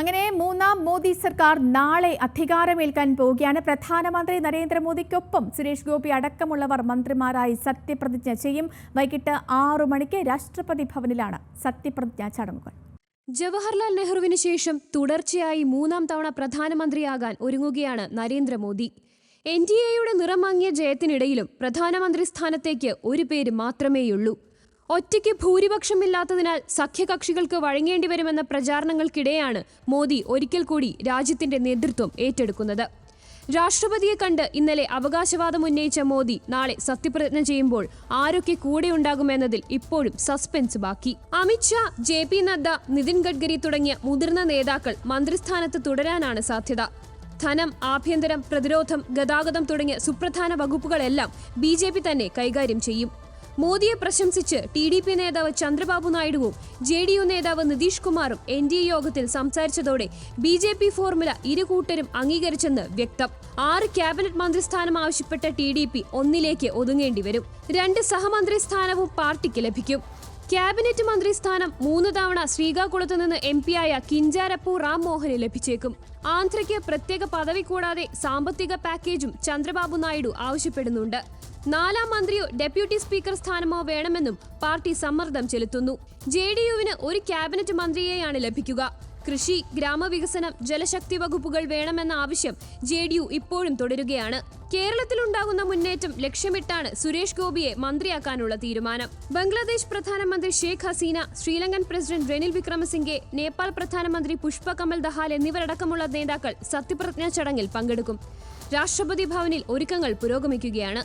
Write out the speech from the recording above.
അങ്ങനെ മൂന്നാം മോദി സർക്കാർ നാളെ അധികാരമേൽക്കാൻ പോവുകയാണ്. പ്രധാനമന്ത്രി നരേന്ദ്രമോദിക്കൊപ്പം സുരേഷ് ഗോപി അടക്കമുള്ളവർ മന്ത്രിമാരായി സത്യപ്രതിജ്ഞ ചെയ്യും. വൈകിട്ട് ആറു മണിക്ക് രാഷ്ട്രപതി ഭവനിലാണ് സത്യപ്രതിജ്ഞ ചടങ്ങുകൾ. ജവഹർലാൽ നെഹ്റുവിന് ശേഷം തുടർച്ചയായി മൂന്നാം തവണ പ്രധാനമന്ത്രിയാകാൻ ഒരുങ്ങുകയാണ് നരേന്ദ്രമോദി. എൻ ഡി എയുടെ നിറമങ്ങിയ ജയത്തിനിടയിലും പ്രധാനമന്ത്രി സ്ഥാനത്തേക്ക് ഒരു പേര് മാത്രമേയുള്ളൂ. ഒറ്റയ്ക്ക് ഭൂരിപക്ഷമില്ലാത്തതിനാൽ സഖ്യകക്ഷികൾക്ക് വഴങ്ങേണ്ടി വരുമെന്ന പ്രചാരണങ്ങൾക്കിടെയാണ് മോദി ഒരിക്കൽ കൂടി രാജ്യത്തിന്റെ നേതൃത്വം ഏറ്റെടുക്കുന്നത്. രാഷ്ട്രപതിയെ കണ്ട് ഇന്നലെ അവകാശവാദം ഉന്നയിച്ച മോദി നാളെ സത്യപ്രതിജ്ഞ ചെയ്യുമ്പോൾ ആരൊക്കെ കൂടെയുണ്ടാകുമെന്നതിൽ ഇപ്പോഴും സസ്പെൻസ് ബാക്കി. അമിത്ഷാ ജെ പി നദ്ദ നിതിൻ ഗഡ്കരി തുടങ്ങിയ മുതിർന്ന നേതാക്കൾ മന്ത്രിസ്ഥാനത്ത് തുടരാനാണ് സാധ്യത. ധനം ആഭ്യന്തരം പ്രതിരോധം ഗതാഗതം തുടങ്ങിയ സുപ്രധാന വകുപ്പുകളെല്ലാം ബി തന്നെ കൈകാര്യം ചെയ്യും. മോദിയെ പ്രശംസിച്ച് ടി ഡി പി നേതാവ് ചന്ദ്രബാബു നായിഡുവും ജെ ഡി യു നേതാവ് നിതീഷ് കുമാറും എൻ ഡി എ യോഗത്തിൽ സംസാരിച്ചതോടെ ബി ജെ പി ഫോർമുല ഇരു കൂട്ടരും അംഗീകരിച്ചെന്ന് വ്യക്തം. ആറ് ക്യാബിനറ്റ് മന്ത്രിസ്ഥാനം ആവശ്യപ്പെട്ട ടി ഡി പി ഒന്നിലേക്ക് ഒതുങ്ങേണ്ടി വരും. രണ്ട് സഹമന്ത്രി സ്ഥാനവും പാർട്ടിക്ക് ലഭിക്കും. ക്യാബിനറ്റ് മന്ത്രി സ്ഥാനം മൂന്ന് തവണ ശ്രീകാകുളത്ത് നിന്ന് എം പിയായ കിഞ്ചാരപ്പു റാം മോഹന് ലഭിച്ചേക്കും. ആന്ധ്രയ്ക്ക് പ്രത്യേക പദവി കൂടാതെ സാമ്പത്തിക പാക്കേജും ചന്ദ്രബാബു നായിഡു ആവശ്യപ്പെടുന്നുണ്ട്. നാലാം മന്ത്രിയോ ഡെപ്യൂട്ടി സ്പീക്കർ സ്ഥാനമോ വേണമെന്നും പാർട്ടി സമ്മർദ്ദം ചെലുത്തുന്നു. ജെ ഒരു ക്യാബിനറ്റ് മന്ത്രിയെയാണ് ലഭിക്കുക. കൃഷി ഗ്രാമവികസനം ജലശക്തി വകുപ്പുകൾ വേണമെന്ന ആവശ്യം ജെ ഇപ്പോഴും തുടരുകയാണ്. കേരളത്തിലുണ്ടാകുന്ന മുന്നേറ്റം ലക്ഷ്യമിട്ടാണ് സുരേഷ് ഗോപിയെ മന്ത്രിയാക്കാനുള്ള തീരുമാനം. ബംഗ്ലാദേശ് പ്രധാനമന്ത്രി ഷെയ്ഖ് ഹസീന ശ്രീലങ്കൻ പ്രസിഡന്റ് റെനിൽ വിക്രമസിംഗെ നേപ്പാൾ പ്രധാനമന്ത്രി പുഷ്പ കമൽ ദഹാൽ എന്നിവരടക്കമുള്ള നേതാക്കൾ സത്യപ്രതിജ്ഞാ ചടങ്ങിൽ പങ്കെടുക്കും. രാഷ്ട്രപതി ഭവനിൽ ഒരുക്കങ്ങൾ പുരോഗമിക്കുകയാണ്.